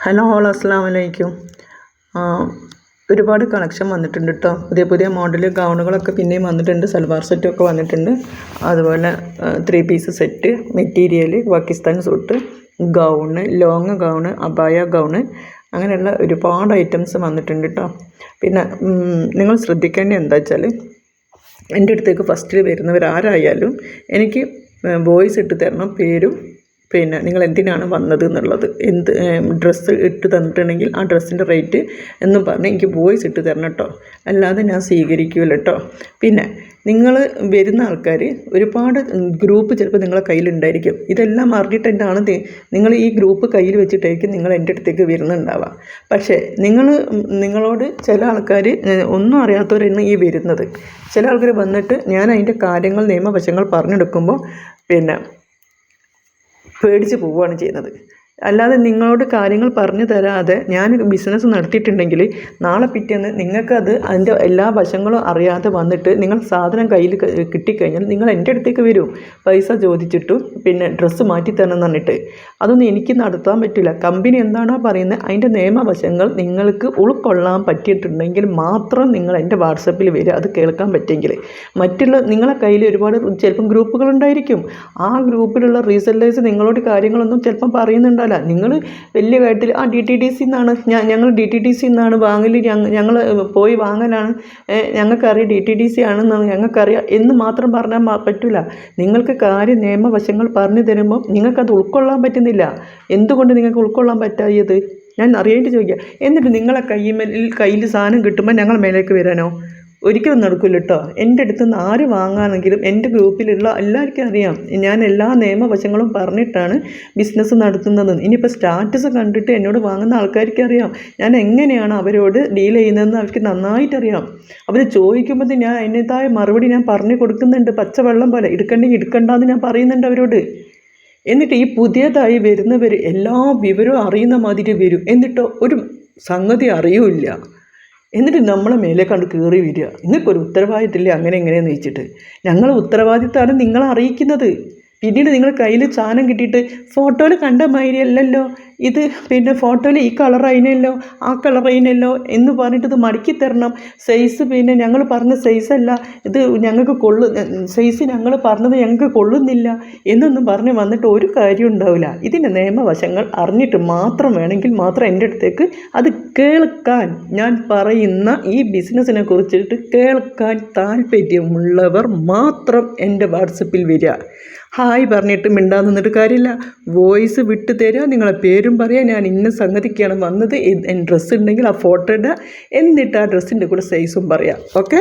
Hello whole അസ്സാം വലൈക്കും ഒരുപാട് കളക്ഷൻ വന്നിട്ടുണ്ട് കേട്ടോ പുതിയ പുതിയ മോഡൽ ഗൗണുകളൊക്കെ പിന്നെയും വന്നിട്ടുണ്ട്. സൽവാർ സെറ്റൊക്കെ വന്നിട്ടുണ്ട്. അതുപോലെ three piece set material Pakistan suit gown long gown അബായ gown അങ്ങനെയുള്ള ഒരുപാട് ഐറ്റംസ് വന്നിട്ടുണ്ട് കേട്ടോ പിന്നെ നിങ്ങൾ ശ്രദ്ധിക്കേണ്ടത് എന്താ വെച്ചാൽ എന്റെ അടുത്തേക്ക് ഫസ്റ്റിൽ വരുന്നവർ ആരായാലും എനിക്ക് വോയിസ് ഇട്ട് തരണം പേരും പിന്നെ നിങ്ങൾ എന്തിനാണ് വന്നത് എന്നുള്ളത്? എന്ത് ഡ്രസ്സ് ഇട്ട് തന്നിട്ടുണ്ടെങ്കിൽ ആ ഡ്രസ്സിന്റെ റേറ്റ് എന്നും പറഞ്ഞ് എനിക്ക് വോയിസ് ഇട്ട് തരണം കേട്ടോ അല്ലാതെ ഞാൻ സ്വീകരിക്കില്ല കേട്ടോ പിന്നെ നിങ്ങൾ വരുന്ന ആൾക്കാർ ഒരുപാട് ഗ്രൂപ്പ് ചിലപ്പോൾ നിങ്ങളെ കയ്യിലുണ്ടായിരിക്കും. ഇതെല്ലാം അറിഞ്ഞിട്ട് അറിഞ്ഞിട്ടാണ് നിങ്ങൾ ഈ ഗ്രൂപ്പ് കയ്യിൽ വെച്ചിട്ടായിരിക്കും നിങ്ങൾ എന്റെ അടുത്തേക്ക് വരുന്നുണ്ടാവുക. പക്ഷേ നിങ്ങൾ നിങ്ങളോട് ചില ആൾക്കാർ ഒന്നും അറിയാത്തവരാണ് ഈ വരുന്നത്. ചില ആൾക്കാർ വന്നിട്ട് ഞാൻ അതിന്റെ കാര്യങ്ങൾ നിയമവശങ്ങൾ പറഞ്ഞെടുക്കുമ്പോൾ പിന്നെ പേടിച്ച് പോവുകയാണ് ചെയ്യുന്നത്. അല്ലാതെ നിങ്ങളോട് കാര്യങ്ങൾ പറഞ്ഞു തരാതെ ഞാൻ ബിസിനസ് നടത്തിയിട്ടുണ്ടെങ്കിൽ നാളെ പിറ്റേന്ന് നിങ്ങൾക്കത് അതിന്റെ എല്ലാ വശങ്ങളും അറിയാതെ വന്നിട്ട് നിങ്ങൾ സാധനം കയ്യിൽ കിട്ടിക്കഴിഞ്ഞാൽ നിങ്ങൾ എന്റെ അടുത്തേക്ക് വരും. പൈസ ചോദിച്ചിട്ടു പിന്നെ ഡ്രസ്സ് മാറ്റി തരണം എന്ന് പറഞ്ഞിട്ട് അതൊന്നും എനിക്ക് നടത്താൻ പറ്റില്ല. കമ്പനി എന്താണോ പറയുന്നത് അതിന്റെ നിയമവശങ്ങൾ നിങ്ങൾക്ക് ഉൾക്കൊള്ളാൻ പറ്റിയിട്ടുണ്ടെങ്കിൽ മാത്രം നിങ്ങൾ എന്റെ വാട്സപ്പിൽ വരിക. അത് കേൾക്കാൻ പറ്റുമെങ്കിൽ മറ്റുള്ള നിങ്ങളെ കയ്യിൽ ഒരുപാട് ചിലപ്പം ഗ്രൂപ്പുകളുണ്ടായിരിക്കും ആ ഗ്രൂപ്പിലുള്ള റീസെല്ലേഴ്സ് നിങ്ങളോട് കാര്യങ്ങളൊന്നും ചിലപ്പം പറയുന്നുണ്ടാവില്ല അല്ല നിങ്ങൾ വലിയ കാര്യത്തിൽ ആ ഡി ടി ഡി സി എന്നാണ് ഞങ്ങൾ ഡി ടി ഡി സി എന്നാണ് വാങ്ങൽ ഞങ്ങൾ പോയി വാങ്ങലാണ്. ഞങ്ങൾക്കറിയാം ഡി ടി ഡി സി ആണെന്ന് ഞങ്ങൾക്കറിയാം എന്ന് മാത്രം പറഞ്ഞാൽ പറ്റില്ല നിങ്ങൾക്ക് കാര്യ നിയമവശങ്ങൾ പറഞ്ഞു തരുമ്പോൾ നിങ്ങൾക്കത് ഉൾക്കൊള്ളാൻ പറ്റുന്നില്ല. എന്തുകൊണ്ട് നിങ്ങൾക്ക് ഉൾക്കൊള്ളാൻ പറ്റായത് ഞാൻ അറിയേണ്ടി ചോദിക്കുക എന്നിട്ട് നിങ്ങളെ കയ്യിൽ കയ്യിൽ സാധനം കിട്ടുമ്പോൾ ഞങ്ങൾ മേലേക്ക് വരാനോ? ഒരിക്കലും നടക്കില്ല കേട്ടോ എന്റെ അടുത്ത് നിന്ന് ആര് വാങ്ങാനെങ്കിലും എന്റെ ഗ്രൂപ്പിലുള്ള എല്ലാവർക്കും അറിയാം. ഞാൻ എല്ലാ നിയമവശങ്ങളും പറഞ്ഞിട്ടാണ് ബിസിനസ് നടത്തുന്നത് ഇനിയിപ്പോൾ സ്റ്റാറ്റസ് കണ്ടിട്ട് എന്നോട് വാങ്ങുന്ന ആൾക്കാർക്ക് അറിയാം. ഞാൻ എങ്ങനെയാണ് അവരോട് ഡീൽ ചെയ്യുന്നതെന്ന് അവർക്ക് നന്നായിട്ടറിയാം അവർ ചോദിക്കുമ്പോൾ ഞാൻ അതിന്റെതായ മറുപടി ഞാൻ പറഞ്ഞു കൊടുക്കുന്നുണ്ട്. പച്ചവെള്ളം പോലെ. എടുക്കണ്ടെങ്കിൽ എടുക്കണ്ടെന്ന് ഞാൻ പറയുന്നുണ്ട് അവരോട്. എന്നിട്ട് ഈ പുതിയതായി വരുന്നവർ എല്ലാ വിവരവും അറിയുന്ന മാതിരി വരും. എന്നിട്ടോ ഒരു സംഗതി അറിയൂല്ല. എന്നിട്ട് നമ്മളെ മേലെ കണ്ട് കയറി വരിക. നിങ്ങൾക്കൊരു ഉത്തരവാദിത്തമില്ലേ അങ്ങനെ എങ്ങനെയെന്ന് വെച്ചിട്ട്. ഞങ്ങൾ ഉത്തരവാദിത്തമാണ് നിങ്ങളെ അറിയിക്കുന്നത്. പിന്നീട് നിങ്ങൾ കയ്യിൽ സാധനം കിട്ടിയിട്ട് ഫോട്ടോയിൽ കണ്ട മാതിരി അല്ലല്ലോ ഇത് പിന്നെ ഫോട്ടോയിൽ ഈ കളർ അതിനല്ലോ ആ കളർ അതിനല്ലോ എന്ന് പറഞ്ഞിട്ട് ഇത് മടക്കി തരണം. സൈസ് പിന്നെ ഞങ്ങൾ പറഞ്ഞ സൈസല്ല ഇത് ഞങ്ങൾക്ക് കൊള്ളു സൈസ് ഞങ്ങൾ പറഞ്ഞത് ഞങ്ങൾക്ക് കൊള്ളുന്നില്ല എന്നൊന്നും പറഞ്ഞ് വന്നിട്ട് ഒരു കാര്യം ഉണ്ടാവില്ല. ഇതിന്റെ നിയമവശങ്ങൾ അറിഞ്ഞിട്ട് മാത്രം വേണമെങ്കിൽ മാത്രം എന്റെ അടുത്തേക്ക് അത് കേൾക്കാൻ ഞാൻ പറയുന്ന ഈ ബിസിനസ്സിനെ കുറിച്ചിട്ട് കേൾക്കാൻ താല്പര്യമുള്ളവർ മാത്രം എന്റെ വാട്സപ്പിൽ വരിക. ഹായ് പറഞ്ഞിട്ട് മിണ്ടാൻ നിന്നിട്ട് കാര്യമില്ല. വോയിസ് വിട്ടു തരിക നിങ്ങളെ പേരും പറയാം ഞാൻ ഇന്ന സംഗതിക്കാണ് വന്നത്. ഡ്രസ്സ് ഉണ്ടെങ്കിൽ ആ ഫോട്ടോ ഇടുക എന്നിട്ട് ആ ഡ്രസ്സിന്റെ കൂടെ സൈസും പറയാം. ഓക്കെ